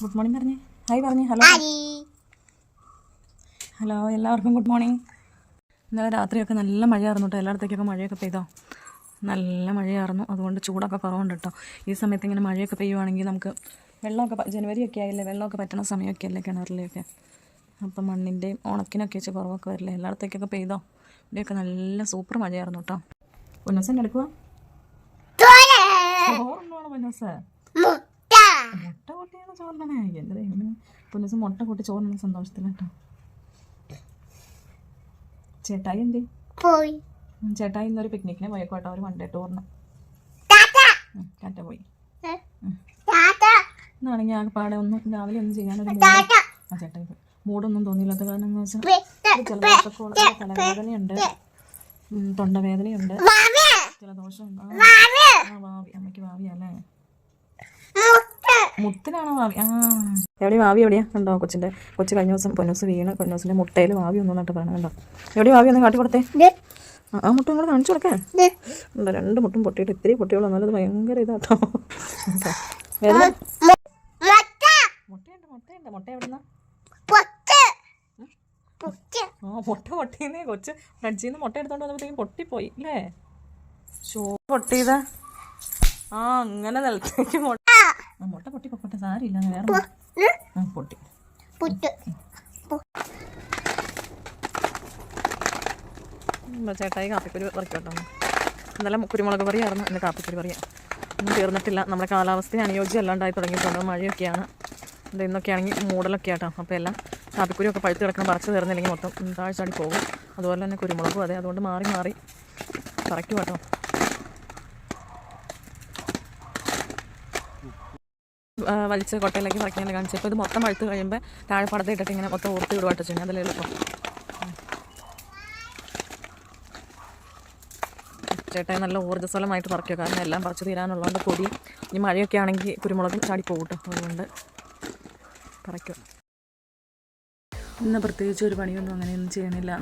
Good morning പറഞ്ഞേ. Hi പറഞ്ഞു. Hello hello എല്ലാവർക്കും ഗുഡ് മോർണിംഗ് ഇന്നലെ രാത്രിയൊക്കെ നല്ല മഴയായിരുന്നു കേട്ടോ എല്ലായിടത്തേക്കൊക്കെ മഴയൊക്കെ പെയ്തോ? നല്ല മഴയായിരുന്നു. അതുകൊണ്ട് ചൂടൊക്കെ കുറവുണ്ട് കേട്ടോ ഈ സമയത്ത് ഇങ്ങനെ മഴയൊക്കെ പെയ്യുവാണെങ്കിൽ നമുക്ക് വെള്ളമൊക്കെ ജനുവരിയൊക്കെ ആയില്ലേ? വെള്ളമൊക്കെ പറ്റണ സമയമൊക്കെ അല്ലേ കിണറിലെയൊക്കെ? അപ്പം മണ്ണിന്റെയും ഉണക്കിനൊക്കെ വെച്ച് കുറവൊക്കെ വരില്ലേ? എല്ലായിടത്തേക്കൊക്കെ പെയ്തോ? ഇവിടെയൊക്കെ നല്ല സൂപ്പർ മഴയായിരുന്നു കേട്ടോ പൊന്നസൻ എടുക്കുക ഓർമ്മ പൊന്നസ? മുട്ട കൂട്ടിയാണ് ചോറിനെ എന്റെ ദൈവമേ. പൊന്നൂസ് മുട്ട കൂട്ടി ചോറിനുള്ള സന്തോഷത്തിലാട്ടോ ചേട്ടായി എന്തേ? പോയി. ചേട്ടായി ഇന്നൊരു പിക്നിക്കിന് പോയേക്കോട്ടോ ഒരു വൺ ഡേ ടൂറിന് ഉം, കാറ്റ പോയി. എന്നാണ് എന്നാണെങ്കിൽ ആ പാടെ ഒന്നും രാവിലെ ഒന്നും ചെയ്യാനൊരു ആ ചേട്ടായി പോയി. മൂഡൊന്നും തോന്നിയില്ലാത്ത കാരണം എന്ന് വെച്ചാൽ ഉള്ള തലവേദനയുണ്ട്. തൊണ്ടവേദനയുണ്ട്. ജലദോഷമുണ്ട് ആ, മാമി ആ വാവി അമ്മയ്ക്ക് വാവിയല്ലേ മുട്ട മുത്തിനാണോ വാവി ആ. എവിടെ വാവി എവിടെയാ? കണ്ടോ കൊച്ചിന്റെ കൊച്ചു കഴിഞ്ഞ ദിവസം പൊന്നൂസ് വീണ്. പൊന്നോസിന്റെ മുട്ടയിൽ വാവി ഒന്നും നട്ട് പറയണം കണ്ടോ? എവിടെ വാവി ഒന്ന് കാട്ടി കൊടുത്തേ? ആ, മുട്ടും കൂടെ കാണിച്ചു കൊടുക്കാൻ ഉണ്ട് രണ്ട് മുട്ടും പൊട്ടിയിട്ട് ഇത്തിരി പൊട്ടിയുള്ളൂ. എന്നാലും ഭയങ്കര ഇതാട്ടോ. വേദന മുട്ട മുട്ടയുണ്ട് മുട്ടയുണ്ട്. മുട്ട എവിടുന്ന? പൊട്ട്. പൊട്ട്. ആ മുട്ട പൊട്ടിയെന്നേ കൊച്ച് ഫ്രിഡ്ജിൽ നിന്ന് മുട്ട എടുത്തോണ്ട് വന്നപ്പോഴത്തേക്കും പൊട്ടിപ്പോയി അല്ലേ? ഷോ പൊട്ടിയതാ. ആ അങ്ങനെ നിലത്തേക്ക് മുട്ട ആ മുട്ട പൊട്ടി പൊക്കോട്ടെ വേറെ. ആ പൊട്ടി. ചേട്ടായി കാപ്പിക്കുരു പറിക്കോട്ടോ ഇന്നലെ കുരുമുളക് പറിയായിരുന്നു ഇന്ന് കാപ്പിക്കുരു പറയാ ഒന്നും തീർന്നിട്ടില്ല. നമ്മുടെ കാലാവസ്ഥ അനുയോജ്യം അല്ലാണ്ടായി തുടങ്ങിയിട്ടുണ്ട്. മഴയൊക്കെയാണ്. ഇത് ഇന്നൊക്കെ ആണെങ്കിൽ മൂടലൊക്കെ ആട്ടോ. അപ്പോൾ എല്ലാം കാപ്പിക്കുരിയൊക്കെ പഴുത്ത് കിടക്കണം പറിച്ച് തീർന്നില്ലെങ്കിൽ മൊത്തം താഴ്ചാടി പോകും. അതുപോലെ തന്നെ കുരുമുളകും അതെ അതുകൊണ്ട് മാറി മാറി പറിക്കും കേട്ടോ വലിച്ച് കൊട്ടയിലേക്ക് പറിക്കാൻ കാണിച്ചു. ഇപ്പോൾ ഇത് മൊത്തം വഴുത്ത് കഴിയുമ്പോൾ താഴെ പടത്ത് ഇട്ടിട്ട് ഇങ്ങനെ മൊത്തം ഓർത്ത് വിടുവാട്ടോ ചെയ്യുന്നത് അതിൽ എളുപ്പം ചേട്ടായി നല്ല ഊർജസ്വലമായിട്ട് പറിക്കുക കാരണം എല്ലാം പറിച്ചു തീരാനുള്ളതുകൊണ്ട് കൊടി ഇനി മഴയൊക്കെ ആണെങ്കിൽ കുരുമുളകും ചാടി കേട്ടോ. അതുകൊണ്ട് പറിക്കുക ഇന്ന് പ്രത്യേകിച്ച് ഒരു പണിയൊന്നും അങ്ങനെയൊന്നും ചെയ്യണില്ല.